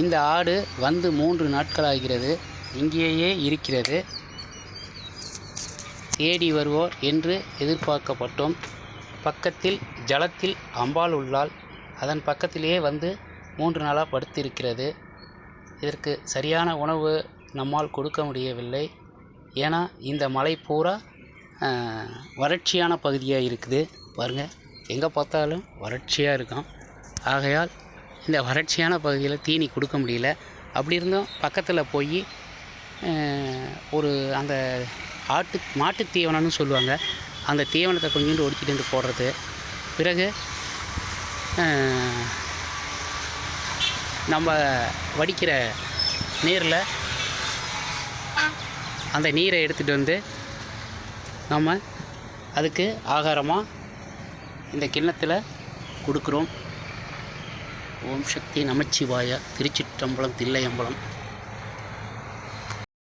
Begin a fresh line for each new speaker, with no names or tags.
இந்த ஆடு வந்து மூன்று நாட்கள் ஆகிறது இங்கேயே இருக்கிறது. தேடி வருவோர் என்று எதிர்பார்க்கப்பட்டோம். பக்கத்தில் ஜலத்தில் அம்பாள் உள்ளால் அதன் பக்கத்திலேயே வந்து மூன்று நாளாக படுத்திருக்கிறது. இதற்கு சரியான உணவு நம்மால் கொடுக்க முடியவில்லை. ஏன்னா இந்த மலை பூரா வறட்சியான பகுதியாக இருக்குது. பாருங்கள் எங்கே பார்த்தாலும் வறட்சியாக இருக்கும். ஆகையால் இந்த வறட்சியான பகுதியில் தீனி கொடுக்க முடியல. அப்படி இருந்தும் பக்கத்தில் போய் ஒரு அந்த ஆட்டு மாட்டு தீவனம்னு சொல்லுவாங்க. அந்த தீவனத்தை கொஞ்சோண்டு ஒடிச்சிட்டு வந்து போடுறது. பிறகு நம்ம வடிக்கிற நீரில் அந்த நீரை எடுத்துகிட்டு வந்து நம்ம அதுக்கு ஆகாரமாக இந்த கிண்ணத்தில் கொடுக்குறோம். ஓம் சக்தி நமச்சிவாய திருச்சிற்றம்பலம் தில்லையம்பலம்.